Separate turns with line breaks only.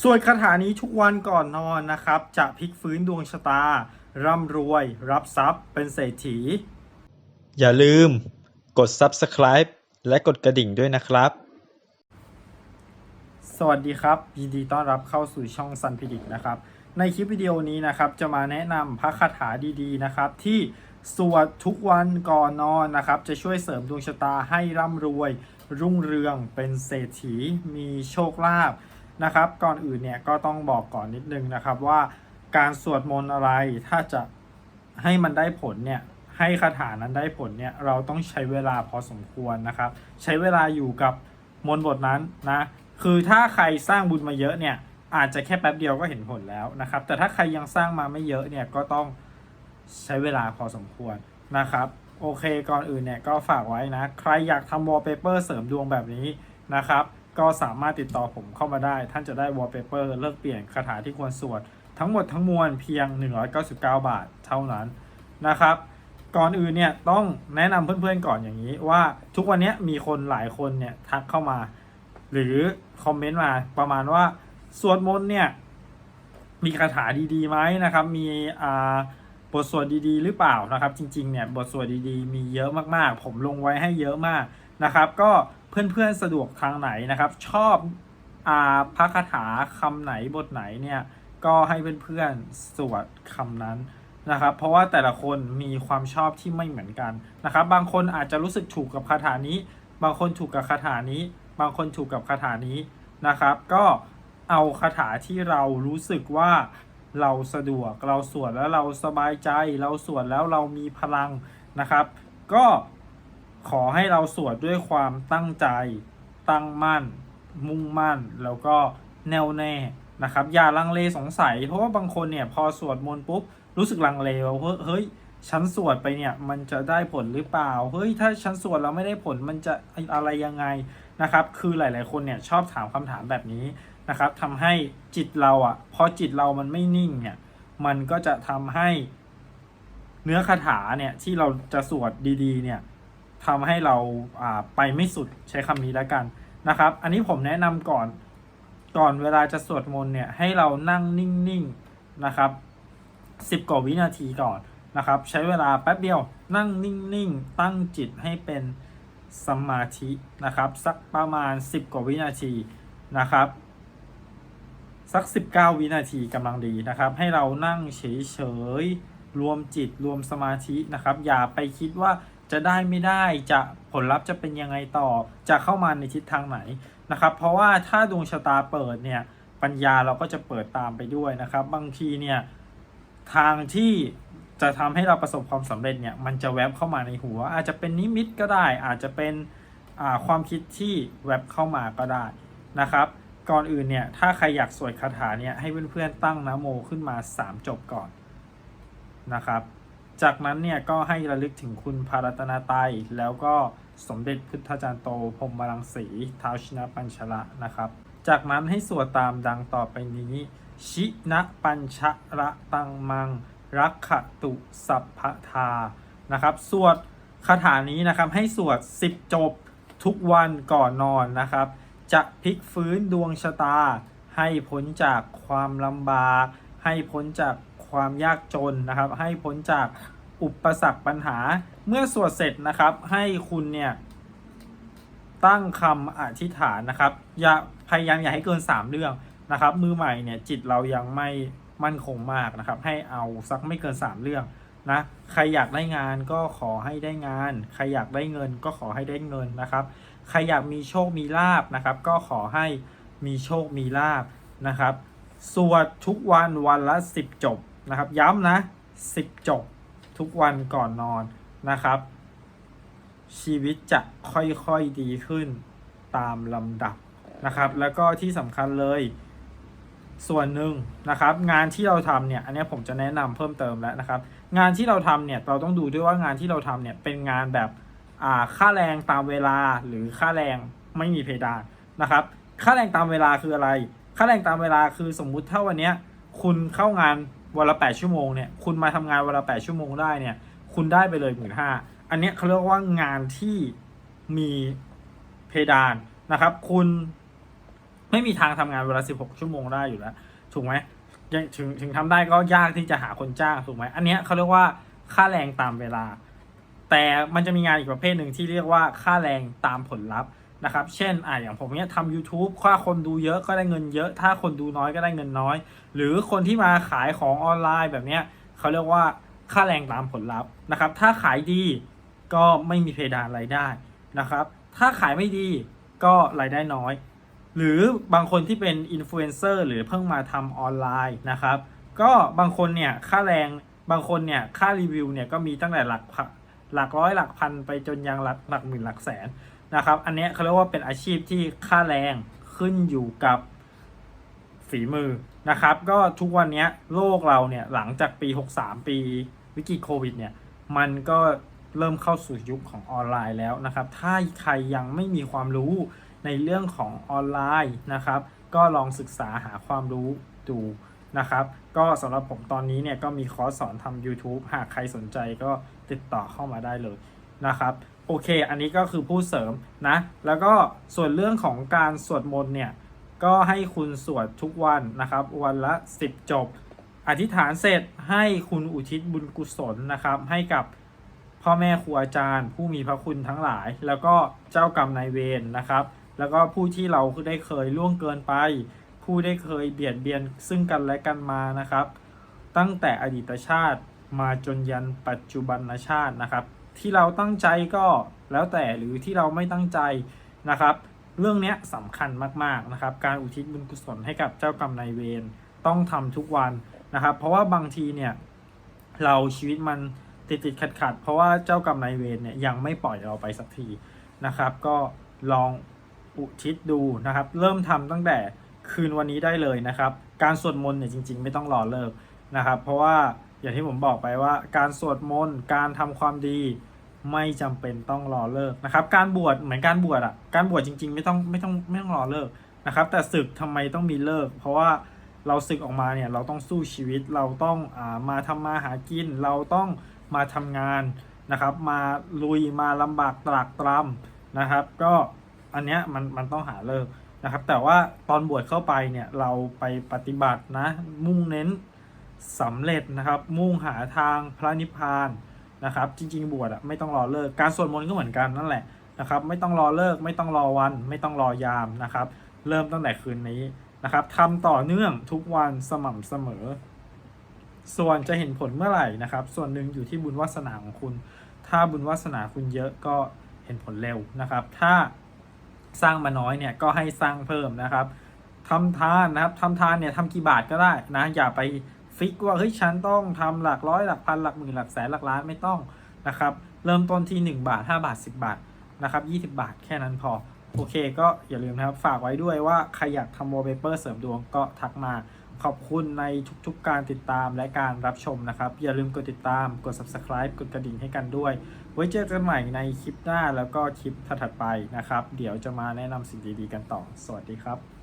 สวดคาถานี้ทุกวันก่อนนอนนะครับ จะพลิกฟื้นดวงชะตา ร่ำรวย รับทรัพย์เป็นเศรษฐี
อย่าลืมกด subscribe และกดกระดิ่งด้วยนะครับ
สวัสดีครับ ยินดีต้อนรับเข้าสู่ช่องซันพิดิกนะครับ ในคลิปวิดีโอนี้นะครับ จะมาแนะนำพระคาถาดีๆนะครับ ที่สวดทุกวันก่อนนอนนะครับ จะช่วยเสริมดวงชะตาให้ร่ำรวย รุ่งเรืองเป็นเศรษฐี มีโชคลาภ นะครับ ก่อนอื่นเนี่ยก็ต้องบอกก่อนนิดนึงนะครับว่าการสวดมนต์อะไรถ้าจะให้มันได้ผลเนี่ยให้คาถานั้นได้ผลเนี่ยเราต้องใช้เวลาพอสมควรนะครับ ใช้เวลาอยู่กับมนต์บทนั้นนะคือถ้าใครสร้างบุญมาเยอะเนี่ยอาจจะแค่แป๊บเดียวก็เห็นผลแล้วนะครับ แต่ถ้าใครยังสร้างมาไม่เยอะเนี่ยก็ต้องใช้เวลาพอสมควรนะครับโอเคก่อนอื่นเนี่ยก็ฝากไว้นะ ใครอยากทำวอลเปเปอร์เสริมดวงแบบนี้นะครับ ก็สามารถติดต่อผมเข้ามาได้ ท่านจะได้วอลเปเปอร์เลิกเปลี่ยนคาถาที่ควรสวด ทั้งหมดทั้งมวลเพียง 199 บาทเท่านั้นนะครับก่อนอื่นเนี่ยต้องแนะนำเพื่อนๆก่อนอย่างนี้ว่าทุกวันนี้มีคนหลายคนเนี่ยทักเข้ามา หรือคอมเมนต์มาประมาณว่าสวดมนต์เนี่ยมีคาถาดีๆไหมนะครับ มีอ่าบทสวดดีๆ หรือเปล่านะครับ จริงๆเนี่ยบทสวดดีๆ มีเยอะมากๆ ผมลงไว้ให้เยอะมาก นะครับ ก็เพื่อนๆสะดวกทางไหนนะครับ ชอบอ่าพระคาถาคำไหนบทไหนเนี่ยก็ให้เพื่อนๆสวดคำนั้นนะครับ เพราะว่าแต่ละคนมีความชอบที่ไม่เหมือนกันนะครับ บางคนอาจจะรู้สึกถูกกับคาถานี้ บางคนถูกกับคาถานี้ บางคนถูกกับคาถานี้นะครับ ก็เอาคาถาที่เรารู้สึกว่าเราสะดวกเราสวดแล้วเราสบายใจ เราสวดแล้วเรามีพลังนะครับ ก็ ขอให้เราสวดด้วยความตั้งใจ ตั้งมั่น มุ่งมั่น แล้วก็แน่วแน่นะครับ อย่าลังเลสงสัย เพราะว่าบางคนเนี่ยพอสวดมนต์ปุ๊บรู้สึกลังเลว่าเฮ้ยเฮ้ยฉันสวดไปเนี่ยมันจะได้ผลหรือเปล่า เฮ้ยถ้าฉันสวดแล้วไม่ได้ผลมันจะอะไรยังไงนะครับ คือหลาย ๆ คนเนี่ยชอบถามคำถามแบบนี้นะครับทำให้จิตเราอะพอจิตเรามันไม่นิ่งเนี่ยมันก็จะทำให้เนื้อคาถาเนี่ยที่เราจะสวดดี ๆ เนี่ย ทำให้เราอ่าไปไม่สุดใช้คำนี้แล้วกันนะครับ อันนี้ผมแนะนำก่อนก่อนเวลาจะสวดมนต์เนี่ยให้เรานั่งนิ่งๆนะครับ10กว่าวินาทีก่อนนะครับ ใช้เวลาแป๊บเดียวนั่งนิ่งๆ ตั้งจิตให้เป็นสมาธินะครับ สักประมาณ 10 กว่าวินาทีนะครับ สัก 19 วินาทีกำลังดีนะครับ ให้เรานั่งเฉยๆรวมจิตรวมสมาธินะครับ อย่าไปคิดว่า จะได้ไม่ได้จะผลลัพธ์จะเป็นยังไงต่อ จะเข้ามาในทิศทางไหนนะครับ เพราะว่าถ้าดวงชะตาเปิดเนี่ยปัญญาเราก็จะเปิดตามไปด้วยนะครับ บางทีเนี่ยทางที่จะทำให้เราประสบความสำเร็จเนี่ยมันจะแวบเข้ามาในหัว อาจจะเป็นนิมิตก็ได้ อาจจะเป็นความคิดที่แวบเข้ามาก็ได้นะครับก่อนอื่นเนี่ยถ้าใครอยากสวดคาถาเนี่ยให้เพื่อนๆตั้งนะโมขึ้นมา 3 จบก่อนนะครับ จากนั้นเนี่ยก็ให้ระลึกถึงคุณพารัตนาไตยแล้วก็สมเด็จพุทธจารย์โตพรหมรังสีท้าวชินปัญชละนะครับ จากนั้นให้สวดตามดังต่อไปนี้ ชินะปัญชระตังมัง รักขตุสัพพทานะครับ สวดคาถานี้นะครับให้สวด 10 จบทุกวันก่อนนอนนะครับ จะพลิกฟื้นดวงชะตา ให้พ้นจากความลำบาก ให้พ้นจาก ความยากจนนะครับ ให้พ้นจากอุปสรรคปัญหาเมื่อสวดเสร็จนะครับ ให้คุณเนี่ยตั้งคำอธิษฐานนะครับ อย่าพยายามอย่าให้เกิน 3 เรื่องนะครับ มือใหม่เนี่ยจิตเรายังไม่มั่นคงมากนะครับ ให้เอาสักไม่เกิน 3 เรื่องนะใครอยากได้งานก็ขอให้ได้งาน ใครอยากได้เงินก็ขอให้ได้เงินนะครับ ใครอยากมีโชคมีลาบนะครับ ก็ขอให้มีโชคมีลาบนะครับ สวดทุกวันวันละ 10 จบ นะครับ ย้ำนะ10จบทุกวันก่อนนอนนะครับ ชีวิตจะค่อยๆดีขึ้นตามลำดับนะครับ แล้วก็ที่สำคัญเลยส่วนหนึ่งนะครับ งานที่เราทำเนี่ย อันนี้ผมจะแนะนำเพิ่มเติมแล้วนะครับ งานที่เราทำเนี่ยเราต้องดูด้วยว่างานที่เราทำเนี่ยเป็นงานแบบอ่าค่าแรงตามเวลาหรือค่าแรงไม่มีเพดานนะครับ ค่าแรงตามเวลาคืออะไร ค่าแรงตามเวลาคือสมมุติถ้าวันนี้คุณเข้างาน วันละ8ชั่วโมงเนี่ยคุณมาทำงานวันละ8ชั่วโมงได้เนี่ย คุณได้ไปเลยหมื่นห้าอันเนี้ยเขาเรียกว่างานที่มีเพดานนะครับ คุณไม่มีทางทำงานเวลา16ชั่วโมงได้อยู่แล้ว ถูกไหมยังถึงถึงทำได้ก็ยากที่จะหาคนจ้างถูกไหมอันเนี้ยเขาเรียกว่าค่าแรงตามเวลา แต่มันจะมีงานอีกประเภทหนึ่งที่เรียกว่าค่าแรงตามผลลัพธ์ นะครับ เช่นอ่าอย่างผมเนี้ยทำ YouTube ถ้าคนดูเยอะก็ได้เงินเยอะ ถ้าคนดูน้อยก็ได้เงินน้อย หรือคนที่มาขายของออนไลน์แบบเนี้ยเขาเรียกว่าค่าแรงตามผลลัพธ์นะครับ ถ้าขายดีก็ไม่มีเพดานรายได้นะครับ ถ้าขายไม่ดีก็รายได้น้อย หรือบางคนที่เป็นอินฟลูเอนเซอร์หรือเพิ่งมาทำออนไลน์นะครับ ก็บางคนเนี่ยค่าแรงบางคนเนี่ยค่ารีวิวเนี่ยก็มีตั้งแต่หลักพันหลักร้อยหลักพันไปจนยังหลักหลักหมื่นหลักแสน นะครับ อันนี้เขาเรียกว่าเป็นอาชีพที่ค่าแรงขึ้นอยู่กับฝีมือนะครับ ก็ทุกวันนี้โลกเราเนี่ยหลังจากปี 63 ปีวิกฤตโควิดเนี่ยมันก็เริ่มเข้าสู่ยุคของออนไลน์แล้วนะครับ ถ้าใครยังไม่มีความรู้ในเรื่องของออนไลน์นะครับ ก็ลองศึกษาหาความรู้ดูนะครับ ก็สำหรับผมตอนนี้เนี่ยก็มีคอร์สสอนทำ YouTube หากใครสนใจก็ติดต่อเข้ามาได้เลยนะครับ โอเค อันนี้ก็คือผู้เสริมนะ แล้วก็ส่วนเรื่องของการสวดมนต์เนี่ย ก็ให้คุณสวดทุกวันนะครับ วันละ 10 จบ อธิษฐานเสร็จให้คุณอุทิศบุญกุศลนะครับ ให้กับพ่อแม่ครูอาจารย์ ผู้มีพระคุณทั้งหลาย แล้วก็เจ้ากรรมนายเวรนะครับ แล้วก็ผู้ที่เราได้เคยล่วงเกินไป ผู้ได้เคยเบียดเบียนซึ่งกันและกันมานะครับ ตั้งแต่อดีตชาติมาจนยันปัจจุบันชาตินะครับ ที่เราตั้งใจก็แล้วแต่หรือที่เราไม่ตั้งใจนะครับ เรื่องนี้สำคัญมากๆนะครับ การอุทิศบุญกุศลให้กับเจ้ากรรมนายเวรต้องทำทุกวันนะครับ เพราะว่าบางทีเนี่ยเราชีวิตมันติดติดขัดขัดเพราะว่าเจ้ากรรมนายเวรเนี่ยยังไม่ปล่อยเราไปสักทีนะครับ ก็ลองอุทิศดูนะครับ เริ่มทำตั้งแต่คืนวันนี้ได้เลยนะครับ การสวดมนต์เนี่ยจริง ๆ ไม่ต้องรอเลิกนะครับ เพราะว่า อย่างที่ผมบอกไปว่า การสวดมนต์การทำความดีไม่จำเป็นต้องรอเลิกนะครับ การบวชเหมือนการบวชอะการบวชจริง ๆ ไม่ต้องไม่ต้องไม่ต้องรอเลิกนะครับ แต่ศึกทำไมต้องมีเลิก เพราะว่าเราศึกออกมาเนี่ยเราต้องสู้ชีวิตเราต้องอามาทำมาหากิน เราต้องมาทำงานนะครับ มาลุยมาลำบากตรากตรำนะครับ ก็อันเนี้ยมันมันต้องหาเลิกนะครับ แต่ว่าตอนบวชเข้าไปเนี่ยเราไปปฏิบัตินะมุ่งเน้น สำเร็จนะครับ มุ่งหาทางพระนิพพานนะครับ จริง ๆ บวชอะไม่ต้องรอเลิกการสวดมนต์ก็เหมือนกันนั่นแหละนะครับ ไม่ต้องรอเลิกไม่ต้องรอวัน ไม่ต้องรอยามนะครับ เริ่มตั้งแต่คืนนี้นะครับทำต่อเนื่องทุกวันสม่ำเสมอ ส่วนจะเห็นผลเมื่อไหร่นะครับ ส่วนหนึ่งอยู่ที่บุญวาสนาของคุณ ถ้าบุญวาสนาคุณเยอะก็เห็นผลเร็วนะครับ ถ้าสร้างมาน้อยเนี่ยก็ให้สร้างเพิ่มนะครับทำทานนะครับทำทานเนี่ยทำกี่บาทก็ได้นะอย่าไป ฟิกว่าเฮ้ยฉันต้องทำหลักร้อยหลักพันหลักหมื่นหลักแสนหลักล้านไม่ต้องนะครับเริ่มต้นที่ 1 บาท 5 บาท 10 บาทนะครับ20 บาทแค่นั้นพอ โอเคก็อย่าลืมนะครับฝากไว้ด้วยว่าใครอยากทำ wallpaper เสริมดวงก็ทักมาขอบคุณในทุกๆการติดตามและการรับชมนะครับ อย่าลืมกดติดตามกด subscribe กดกระดิ่งให้กันด้วย ไว้เจอกันใหม่ในคลิปหน้าแล้วก็คลิปถัดไปนะครับ เดี๋ยวจะมาแนะนำสิ่งดีๆกันต่อ สวัสดีครับ